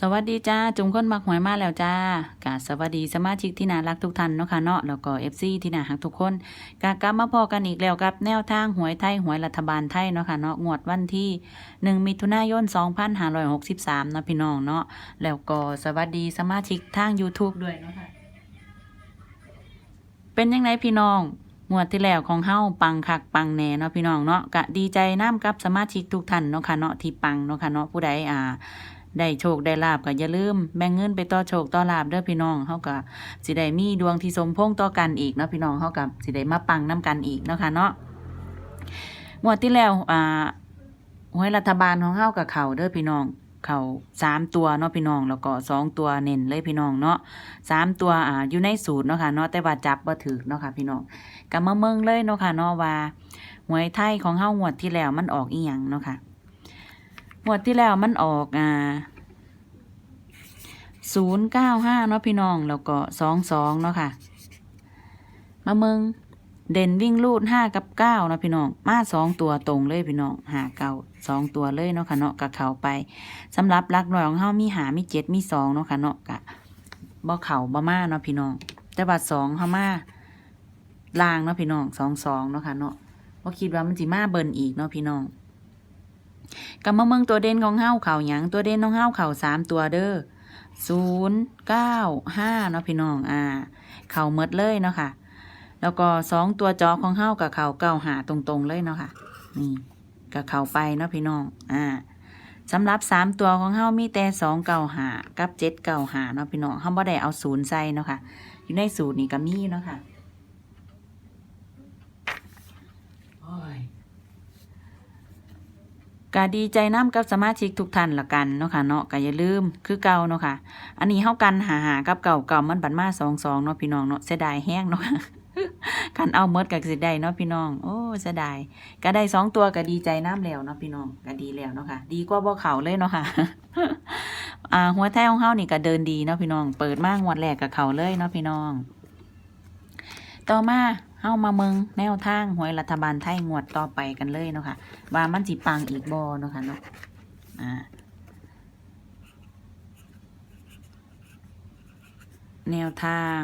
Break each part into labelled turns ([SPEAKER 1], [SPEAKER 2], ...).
[SPEAKER 1] สวัสดีจ้า จุงคนมักหวยมาแล้วจ้ากะสวัสดีสมาชิกที่น่ารักทุกท่านเนาะค่ะเนาะแล้วก็เอฟซีที่น่ารักทุกคนกะกลับมาพอกันอีกแล้วกับแนวทางหวยไทยหวยรัฐบาลไทยเนาะค่ะเนาะงวดวันที่หนึ่งมิถุนายน2563เนาะพี่น้องเนาะแล้วก็สวัสดีสมาชิกทาง YouTube ด้วยเนาะค่ะเป็นยังไงพี่น้องงวดที่แล้วของเฮาปังคักปังแน่เนาะพี่น้องเนาะกะดีใจน้ำกับสมาชิกทุกท่านเนาะค่ะเนาะที่ปังเนาะค่ะเนาะผู้ใดอ่า ได้โชคได้ลาบก็อย่าลืมแบ่งเงินไปต่อโชคต่อลาบเด้อพี่น้องเฮาก็สิได้มีดวงที่สมพงต่อกันอีกเนาะพี่น้องเฮากับสิได้มาปังน้กันอีกเนาะค่ะเนาะงวดที่แล้วอ่าหวยรัฐบาลของเฮากับเขาเด้อพี่น้องเขาสามตัวเนาะพี่น้องแล้วก็สองตัวเน้นเลยพี่น้องเนาะสามตัวอ่าอยู่ในสูตรเนาะค่ะเนาะแต่ว่าจับบ่ถือเนาะค่ะพี่น้องก็มาเมืองเลยเนาะค่ะเนาะว่าหวยไทยของเฮางวดที่แล้วมันออกอีหยังเนาะค่ะ งวดที่แล้วมันออกอ่าศูนย์เก้าห้าเนาะพี่น้อง แล้วก็สองสองเนาะค่ะ มาเมืองเด่นวิ่งลูดห้ากับเก้านะพี่น้อง มาสองตัวตรงเลยพี่น้องหาเก้าสองตัวเลยเนาะค่ะเนาะกับเขาไปสำหรับลักน้อยของเฮามีหามีเจ็ดมีสองเนาะค่ะเนาะกะบ่เข่าบ่มาเนาะพี่น้อง แต่บัดสองเฮามาลางเนาะพี่น้องสองสองเนาะค่ะเนาะบ่าคิดว่ามันสิมาเบิ่นอีกเนาะพี่น้อง กำมาเมืองตัวเด่นของเฮาเข่าหยังตัวเด่นของเฮาเข่าสามตัวเด้อศูนย์เก้าห้าเนาะพี่น้องอ่า เข่าเมดเลยเนาะค่ะ แล้วก็สองตัวจอของเฮากับเข่าเก้าหาตรงๆเลยเนาะค่ะ นี่กับเข่าไปเนาะพี่น้องอ่าสำหรับสามตัวของเฮามีแต่สองเก้าหากับเจ็ดเก้าหาเนาะพี่น้องเฮาบ่ได้เอาศูนย์ใส่เนาะค่ะ อยู่ในสูตรนี่ก็มีเนาะค่ะโอ้ย ก็ดีใจน้ำกับสมาชิกทุกท่านละกันเนาะค่ะเนาะก็อย่าลืมคือเก่าเนาะค่ะ อันนี้เฮากันหาหากับเก่าเก่ามันบัดมาสองสองเนาะพี่น้องเนาะเสียดายแห้งเนาะกันเอาเมดกับสิได้เนาะพี่น้อง โอ้เสียดายก็ได้สองตัวก็ดีใจน้ำแล้วเนาะพี่น้องก็ดีแล้วเนาะค่ะ ดีกว่าบ่เขาเลยเนาะค่ะอ่าหัวแท้ของเฮานี่ก็เดินดีเนาะพี่น้อง เปิดมากงวดแรกกับเขาเลยเนาะพี่น้อง ต่อมาามาเมืองแนวทางหวยรัฐบาลไทยงวดต่อไปกันเลยเนาะค่ะว่ามันสิปังอีกบอเนาะค่ะเนาะอ่าแนวทาง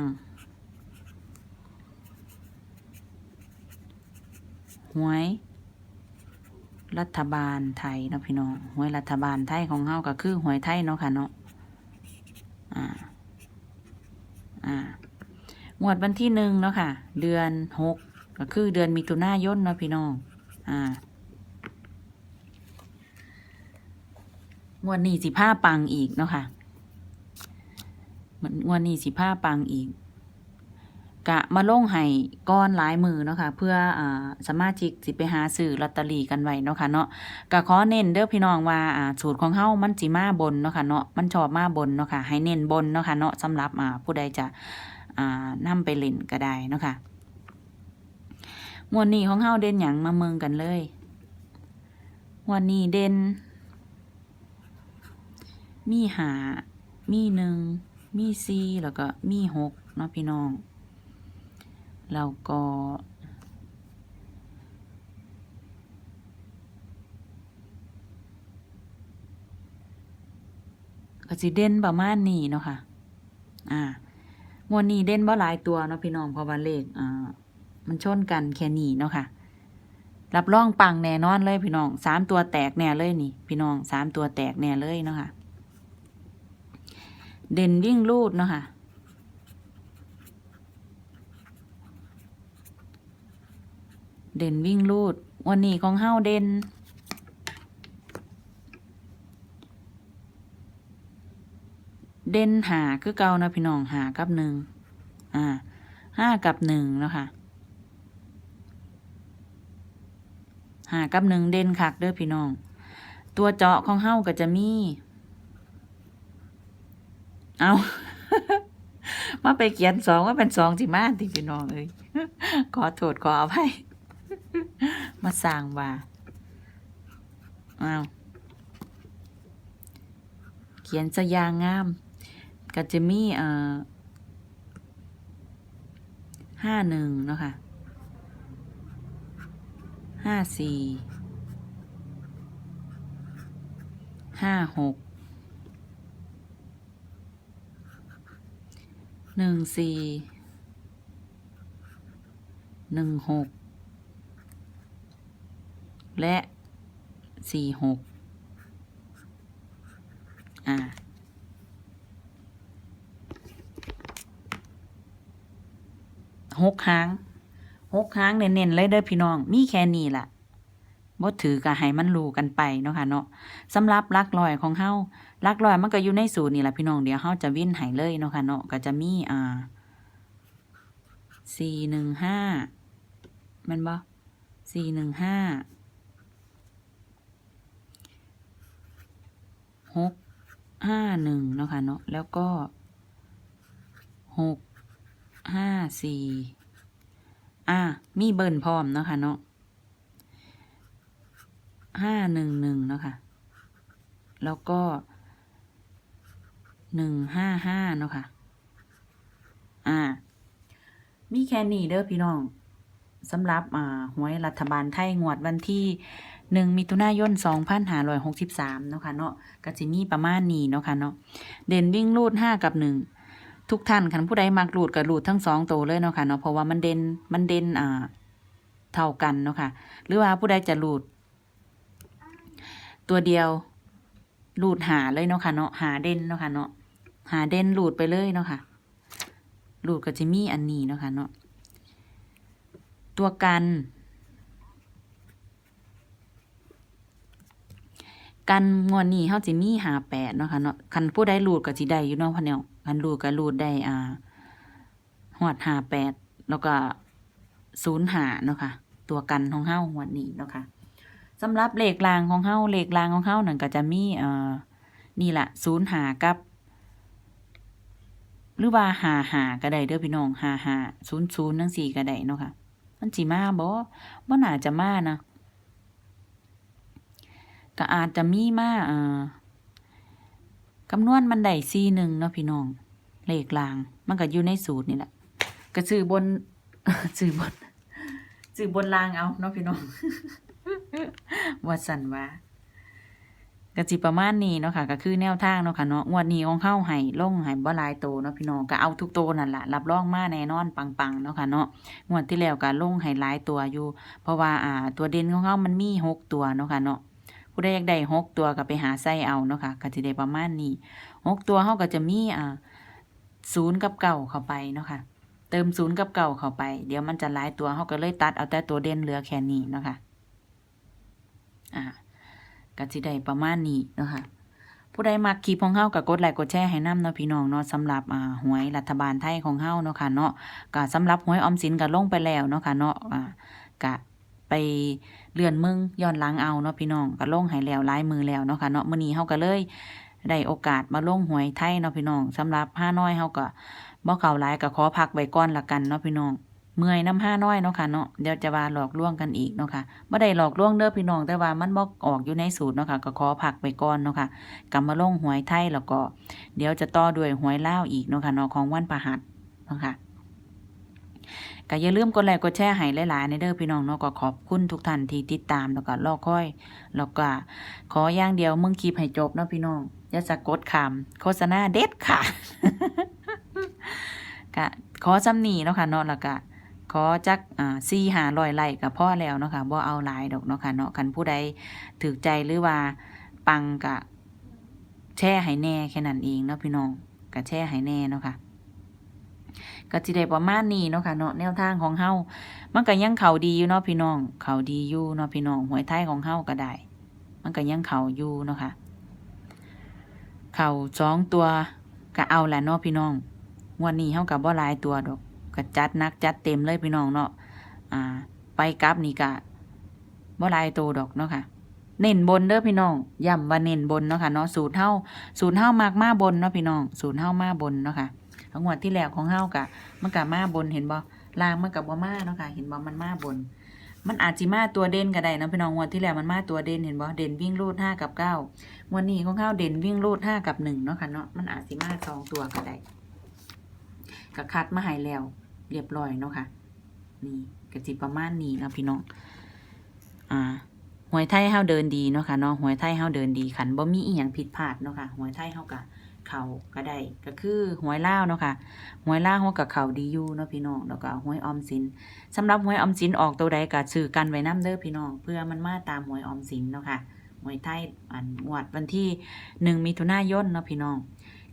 [SPEAKER 1] หวยรัฐบาลไทยเนาะพี่น้องหวยรัฐบาลไทยของเฮาก็คือหวยไทยเนาะค่ะเนาะอ่าอ่า งวดวันที่หนึ่งเนาะค่ะ เดือนหกก็คือเดือนมิถุนายนเนาะพี่น้อง อ่างวดนี้สิผ้าปังอีกเนาะค่ะงวดนี้สิผ้าปังอีก กะมาลงให้ก้อนหลายมือเนาะค่ะ เพื่ออ่าสมาชิกสิไปหาซื้อลอตเตอรี่กันไว้เนาะค่ะเนาะกะขอเน้นเด้อพี่น้องว่าอ่าสูตรของเฮามันสิมาบนเนาะค่ะเนาะมันชอบมาบนเนาะค่ะให้เน้นบนเนาะค่ะเนาะสำหรับอ่าผู้ใดจะ อ่านำไปเล่นก็ได้เนาะค่ะวดนี้ของเฮาเด่นหยังมาเมืองกันเลยวดนี้เด่น มีหา มีหนึ่ง มีสี่แล้วก็มีหกเนาะพี่น้อง แล้วก็ก็สิเด่นประมาณนี้เนาะค่ะ อ่า งวดนี้เด่นบ่หลายตัวเนาะพี่น้องเพราะว่าเลขอ่ามันชนกันแค่นี้เนาะค่ะ รับรองปังแน่นอนเลยพี่น้องสามตัวแตกแน่เลยนี่ พี่น้องสามตัวแตกแน่เลยเนาะค่ะ เด่นวิ่งลูดเนาะค่ะเด่นวิ่งลูด วันนี้ของเฮาเด่น เด่นหาคือเก่านะพี่น้องหากับหนึ่งอ่าห้ากับหนึ่งเนาะค่ะหากับหนึ่งเด่นคักเด้อพี่น้อง ตัวเจาะของเฮ้าก็จะมี เอามาไปเขียนสองว่าเป็นสองสิมาที่พี่น้องเอ้ยขอโทษขออภัยมาสร้างว่าเอาเขียนสยางงาม ก็จะมีเอ่อห้าหนึ่งเนาะค่ะห้าสี่ห้าหกหนึ่งสี่หนึ่งหกและสี่หกอ่า หกครั้งหกครั้งเน้นๆเลยเด้อพี่น้อง มีแค่นี้ล่ะบ่ถือก็ให้มันรู้กันไปเนาะค่ะเนาะสำหรับลักลอยของเฮาลักลอยมันก็อยู่ในสูตรนี่แหละพี่น้องเดี๋ยวเฮาจะวิ่นให้เลยเนาะค่ะเนาะก็จะมีอ่าสี่หนึ่งห้ามันบ่สี่หนึ่งห้าหกห้าหนึ่งเนาะค่ะเนาะแล้วก็หก ห้าสี่อะมีเบิร์นพร้อมเนาะค่ะเนาะห้าหนึ่งหนึ่งเนาะค่ะ แล้วก็หนึ่งห้าห้าเนาะค่ะ อ่า มีแค่นี้เด้อพี่น้องสำหรับอ่าหวยรัฐบาลไทยงวดวันที่หนึ่งมิถุนายนสองพันห้าร้อยหกสิบสามเนาะค่ะเนาะก็จะมีประมาณนี้เนาะค่ะเนาะเด่นวิ่งรูดห้ากับหนึ่ง ทุกท่านคันผู้ใดมักรูดกับรูดทั้งสองตัวเลยเนาะค่ะเนาะเพราะว่ามันเด่นมันเด่นอ่าเท่ากันเนาะค่ะ หรือว่าผู้ใดจะรูด ตัวเดียวรูดหาเลยเนาะค่ะเนาะหาเด่นเนาะค่ะเนาะหาเด่นรูดไปเลยเนาะค่ะรูดก็จะมีอันนี้เนาะค่ะเนาะตัวกัน กันงวดนี้เฮาสิมีหาแปดเนาะค่ะเนาะคันผู้ใดรูดก็สิได้อยู่เนาะพ่อแนว คันรูดก็รูดได้อ่าหอดหาแปดแล้วก็ศูนย์หาเนาะค่ะ ตัวกันของเฮางวดนี้เนาะค่ะสำหรับเลขรางของเฮาเลขรางของเฮานั่นก็จะมีเอ่อนี่แหละศูนย์หากับ หรือว่าหาหาก็ได้เด้อพี่น้องหาหาศูนย์ศูนย์ทั้งสี่ก็ได้เนาะค่ะ มันสิมาบ่บ่น่าจะมานะก็อาจจะมีมาเอ่อ คำนวณมันได้ซีหนึ่งเนาะพี่น้อง เลขลาง มันก็อยู่ในสูตรนี่แหละก็ซื้อบนซื้อบนซื้อบนลางเอาเนาะพี่น้องว่าสันว่าก็จิประมาณนี้เนาะค่ะ ก็คือแนวทางเนาะค่ะเนาะงวดนี้ของเข้าให้ล่งให้บ่ลายโตเนาะพี่น้องก็เอาทุกโตนั่นแหละรับรองมาแน่นอนปังๆเนาะค่ะเนาะงวดที่แล้วก็ล่งให้หลายตัวอยู่ เพราะว่าอ่า ตัวเด่นของเขามันมีหกตัวเนาะค่ะเนาะ ผู้ใดอยากได้หกตัวก็ไปหาไส้เอาเนาะค่ะก็จะได้ประมาณนี้หกตัวเขาก็จะมีอ่าศูนย์กับเก่าเข้าไปเนาะค่ะเติมศูนย์กับเก่าเข้าไป เดี๋ยวมันจะหลายตัวเขาก็เลยตัดเอาแต่ตัวเด่นเหลือแค่นี้เนาะค่ะอ่าก็จะได้ประมาณนี้เนาะค่ะผู้ใดมักคลิปของเฮาก็กดไลค์กดแชร์ให้น้ำเนาะพี่น้องเนาะสำหรับอ่าหวยรัฐบาลไทยของเฮาเนาะค่ะเนาะก็สำหรับหวยออมสินก็ลงไปแล้วเนาะค่ะเนาะอ่าก็ ไปเลื่อนมึงย้อนหลังเอาเนาะพี่น้องก็ลงให้แล้วลายมือแล้วเนาะค่ะเนาะมื้อนี้เฮาก็เลยได้โอกาสมาลงหวยไทยเนาะพี่น้องสำหรับห้าน้อยเฮาก็บ่เข้าหลายก็ขอพักไว้ก่อนละกันเนาะพี่น้องเมื่อยน้ำห้าน้อยเนาะค่ะเนาะเดี๋ยวจะว่าหลอกล่วงกันอีกเนาะค่ะไม่ได้หลอกล่วงเด้อพี่น้องแต่ว่ามันบอกออกอยู่ในสูตรเนาะค่ะก็ขอพักไปก่อนเนาะค่ะกลับมาลงหวยไทยแล้วก็ เดี๋ยวจะต่อด้วยหวยเลาอีกเนาะค่ะเนาะของวันประหัสเนาะค่ะ ก็อย่าลืมกดไลค์กดแชร์ให้หลายๆในเด้อพี่น้องเนาะก็ขอบคุณทุกท่านที่ติดตามแล้วก็รอคอย แล้วก็ขออย่างเดียวมึงคลิปให้จบเนาะพี่น้องอย่าสะกดคำโฆษณาเด็ดค่ะก็ขอจำหนีเนาะค่ะเนาะแล้วก็ขอจักอ่าซีหาลอยไล่กับพ่อแล้วเนาะค่ะบ่เอาหลายดอกเนาะค่ะเนาะคันผู้ใดถือใจหรือว่าปังกะแช่ให้แน่แค่นั้นเองเนาะพี่น้องกะแช่ให้แน่เนาะค่ะ ก็สิได้ประมาณนี้เนาะค่ะเนาะแนวทางของเฮามันก็ยังเขาดีอยู่เนาะพี่น้อง เขาดีอยู่เนาะพี่น้องหวยไทยของเฮาก็ได้ มันก็ยังเขาอยู่เนาะค่ะ เขาสองตัวก็เอาแหละเนาะพี่น้องวันนี้เฮากับบ่หลายตัวดอกก็จัดนักจัดเต็มเลยพี่น้องเนาะอ่า ไปกลับนี่กะบ่หลายโตดอกเนาะค่ะเน้นบนเด้อพี่น้องย้ำว่าเน้นบนเนาะค่ะเนาะสูตรเฮาสูตรเฮามากมาบนเนาะพี่น้องสูตรเฮามาบนเนาะค่ะ ทั้งหมดที่แล้วของเฮากะมันกะมาบนเห็นบ่ลางมันกับบ่มาเนาะค่ะเห็นบ่มันมาบน มันอาจจิมาตัวเด่นก็ได้นะพี่น้องงวดที่แล้วมันมาตัวเด่นเห็นบ่เด่นวิ่งรูดห้ากับเก้าวันนี้ของเฮาเด่นวิ่งรูดห้ากับหนึ่งเนาะค่ะเนาะมันอาจจิมาสองตัวก็ได้ก็คัดมาให้แล้วเรียบร้อยเนาะค่ะนี่กจิประมาณนี้นะพี่น้องอ่าหวยไทยเฮาเดินดีเนาะค่ะเนาะหวยไทยเฮาเดินดีขันบ่มีอีหยังผิดพลาดเนาะค่ะหวยไทยเฮากะ เขาก็ได้ก็คือหวยล่าเนาะค่ะหวยล่าวเขากับเขาดีอยู่เนาะพี่น้องแล้วก็หวยออมสินสำหรับหวยออมสินออกตัวใดก็ซื้อกันไว้น้ำเด้อพี่น้องเพื่อมันมาตามหวยออมสินเนาะค่ะหวยไทยอันงวดวันที่หนึ่งมิถุนายนเนาะพี่น้อง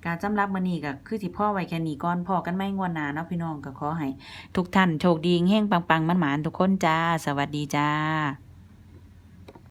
[SPEAKER 1] การสำรับมื้อนี้ก็คือสิพ่อไว้แค่นี้ก่อนพอกันไม่งวดหน้าเนาะพี่น้องก็ขอให้ ทุกท่านโชคดีเฮงๆปังๆมันหมานทุกคนจ้า สวัสดีจ้า